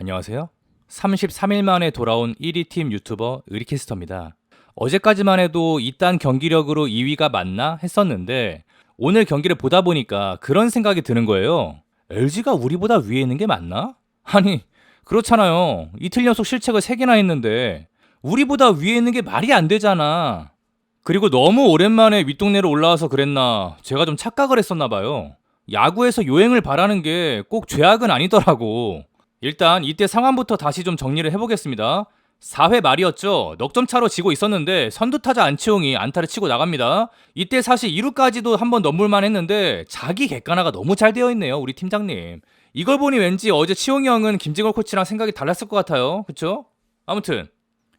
안녕하세요. 33일 만에 돌아온 1위 팀 유튜버 의리캐스터입니다. 어제까지만 해도 이딴 경기력으로 2위가 맞나 했었는데 오늘 경기를 보다 보니까 그런 생각이 드는 거예요. LG가 우리보다 위에 있는 게 맞나? 아니, 그렇잖아요. 이틀 연속 실책을 3개나 했는데 우리보다 위에 있는 게 말이 안 되잖아. 그리고 너무 오랜만에 윗동네로 올라와서 그랬나 제가 좀 착각을 했었나 봐요. 야구에서 요행을 바라는 게 꼭 죄악은 아니더라고. 일단 이때 상황부터 다시 좀 정리를 해보겠습니다. 4회 말이었죠. 넉점 차로 지고 있었는데 선두타자 안치홍이 안타를 치고 나갑니다. 이때 사실 2루까지도 한번 넘을만 했는데 자기 객관화가 너무 잘 되어 있네요. 우리 팀장님. 이걸 보니 왠지 어제 치홍이 형은 김진걸 코치랑 생각이 달랐을 것 같아요. 그쵸? 아무튼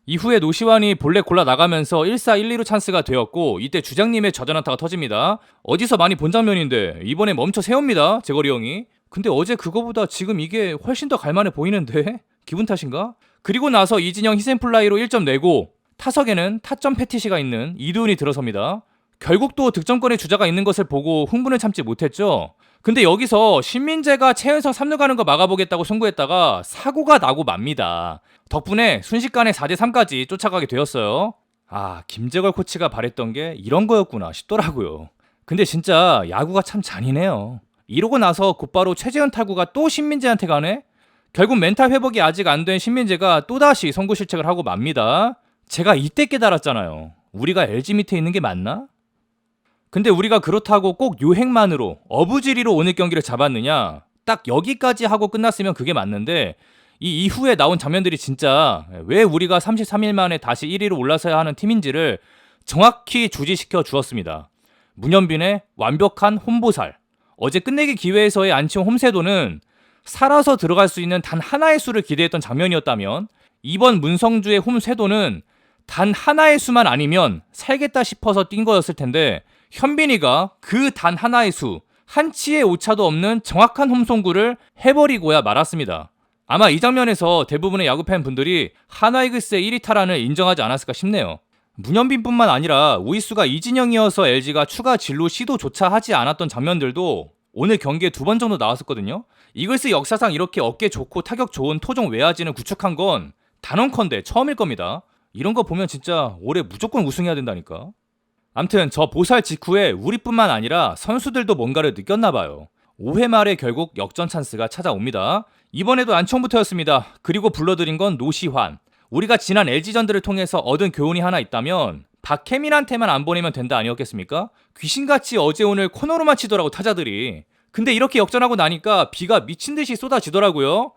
이후에 노시환이 볼넷 골라 나가면서 1사 1, 2루 찬스가 되었고 이때 주장님의 저전안타가 터집니다. 어디서 많이 본 장면인데 이번에 멈춰 세웁니다. 제거리 형이. 근데 어제 그거보다 지금 이게 훨씬 더 갈만해 보이는데 기분 탓인가? 그리고 나서 이진영 희생플라이로 1점 내고 타석에는 타점 패티시가 있는 이두훈이 들어섭니다. 결국 또 득점권의 주자가 있는 것을 보고 흥분을 참지 못했죠. 근데 여기서 신민재가 최은성 3루 가는 거 막아보겠다고 송구했다가 사고가 나고 맙니다. 덕분에 순식간에 4대3까지 쫓아가게 되었어요. 아, 김재걸 코치가 바랬던 게 이런 거였구나 싶더라고요. 근데 진짜 야구가 참 잔인해요. 이러고 나서 곧바로 최재현 타구가 또 신민재한테 가네? 결국 멘탈 회복이 아직 안 된 신민재가 또다시 선구 실책을 하고 맙니다. 제가 이때 깨달았잖아요. 우리가 LG 밑에 있는 게 맞나? 근데 우리가 그렇다고 꼭 요행만으로 어부지리로 오늘 경기를 잡았느냐? 딱 여기까지 하고 끝났으면 그게 맞는데 이 이후에 나온 장면들이 진짜 왜 우리가 33일 만에 다시 1위로 올라서야 하는 팀인지를 정확히 주지시켜 주었습니다. 문현빈의 완벽한 홈보살. 어제 끝내기 기회에서의 안치홍 홈세도는 살아서 들어갈 수 있는 단 하나의 수를 기대했던 장면이었다면 이번 문성주의 홈세도는 단 하나의 수만 아니면 살겠다 싶어서 뛴 거였을 텐데 현빈이가 그 단 하나의 수, 한 치의 오차도 없는 정확한 홈송구를 해버리고야 말았습니다. 아마 이 장면에서 대부분의 야구팬 분들이 하나이글스의 1위 탈환을 인정하지 않았을까 싶네요. 문현빈뿐만 아니라 우익수가 이진영이어서 LG가 추가 진로 시도조차 하지 않았던 장면들도 오늘 경기에 두 번 정도 나왔었거든요. 이글스 역사상 이렇게 어깨 좋고 타격 좋은 토종 외야진을 구축한 건 단언컨대 처음일 겁니다. 이런 거 보면 진짜 올해 무조건 우승해야 된다니까. 암튼 저 보살 직후에 우리뿐만 아니라 선수들도 뭔가를 느꼈나 봐요. 5회 말에 결국 역전 찬스가 찾아옵니다. 이번에도 안청부터였습니다. 그리고 불러들인 건 노시환. 우리가 지난 LG전들을 통해서 얻은 교훈이 하나 있다면 박혜민한테만 안 보내면 된다 아니었겠습니까? 귀신같이 어제 오늘 코너로만 치더라고 타자들이. 근데 이렇게 역전하고 나니까 비가 미친 듯이 쏟아지더라고요.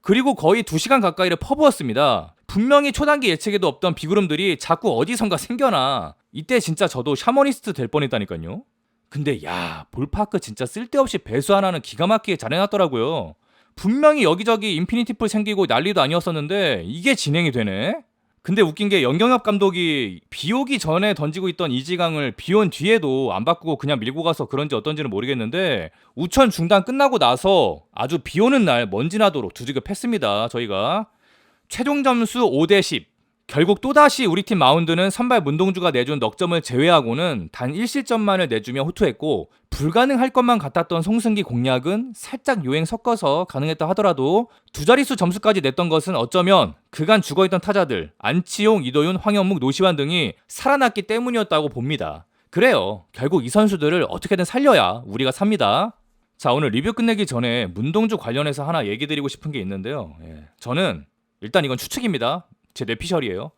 그리고 거의 2시간 가까이를 퍼부었습니다. 분명히 초단기 예측에도 없던 비구름들이 자꾸 어디선가 생겨나. 이때 진짜 저도 샤머니스트 될 뻔했다니까요. 근데 야 볼파크 진짜 쓸데없이 배수 하나는 기가 막히게 잘 해놨더라고요. 분명히 여기저기 인피니티 풀 생기고 난리도 아니었었는데 이게 진행이 되네. 근데 웃긴 게 연경엽 감독이 비 오기 전에 던지고 있던 이지강을 비 온 뒤에도 안 바꾸고 그냥 밀고 가서 그런지 어떤지는 모르겠는데 우천 중단 끝나고 나서 아주 비 오는 날 먼지나도록 두지급 했습니다. 저희가 최종 점수 5대 10. 결국 또다시 우리 팀 마운드는 선발 문동주가 내준 넉점을 제외하고는 단 1실점만을 내주며 호투했고 불가능할 것만 같았던 송승기 공략은 살짝 요행 섞어서 가능했다 하더라도 두 자릿수 점수까지 냈던 것은 어쩌면 그간 죽어있던 타자들 안치용, 이도윤, 황현묵, 노시환 등이 살아났기 때문이었다고 봅니다. 그래요. 결국 이 선수들을 어떻게든 살려야 우리가 삽니다. 자 오늘 리뷰 끝내기 전에 문동주 관련해서 하나 얘기 드리고 싶은 게 있는데요. 예. 저는 일단 이건 추측입니다. 제 뇌피셜이에요.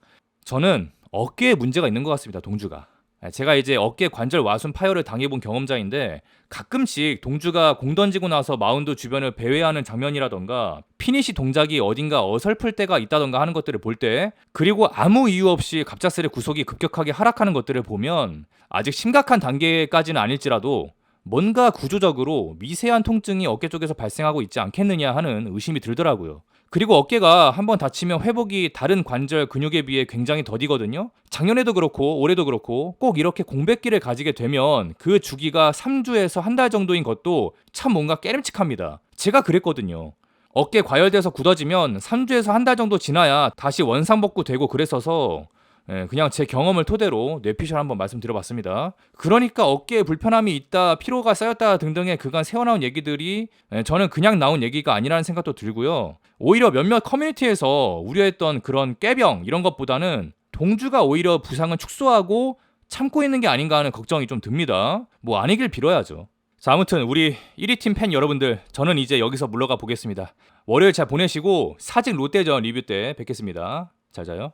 저는 어깨에 문제가 있는 것 같습니다. 동주가. 제가 이제 어깨 관절 와순 파열을 당해본 경험자인데 가끔씩 동주가 공 던지고 나서 마운드 주변을 배회하는 장면이라던가 피니시 동작이 어딘가 어설플 때가 있다던가 하는 것들을 볼 때 그리고 아무 이유 없이 갑작스레 구속이 급격하게 하락하는 것들을 보면 아직 심각한 단계까지는 아닐지라도 뭔가 구조적으로 미세한 통증이 어깨 쪽에서 발생하고 있지 않겠느냐 하는 의심이 들더라고요. 그리고 어깨가 한번 다치면 회복이 다른 관절 근육에 비해 굉장히 더디거든요. 작년에도 그렇고 올해도 그렇고 꼭 이렇게 공백기를 가지게 되면 그 주기가 3주에서 한 달 정도인 것도 참 뭔가 깨름칙합니다. 제가 그랬거든요. 어깨 과열돼서 굳어지면 3주에서 한 달 정도 지나야 다시 원상복구 되고 그랬어서 예, 그냥 제 경험을 토대로 뇌피셜 한번 말씀드려봤습니다. 그러니까 어깨에 불편함이 있다, 피로가 쌓였다 등등의 그간 새어나온 얘기들이 예, 저는 그냥 나온 얘기가 아니라는 생각도 들고요. 오히려 몇몇 커뮤니티에서 우려했던 그런 깨병 이런 것보다는 동주가 오히려 부상을 축소하고 참고 있는 게 아닌가 하는 걱정이 좀 듭니다. 뭐 아니길 빌어야죠. 자, 아무튼 우리 1위 팀 팬 여러분들, 저는 이제 여기서 물러가 보겠습니다. 월요일 잘 보내시고 사직 롯데전 리뷰 때 뵙겠습니다. 잘 자요.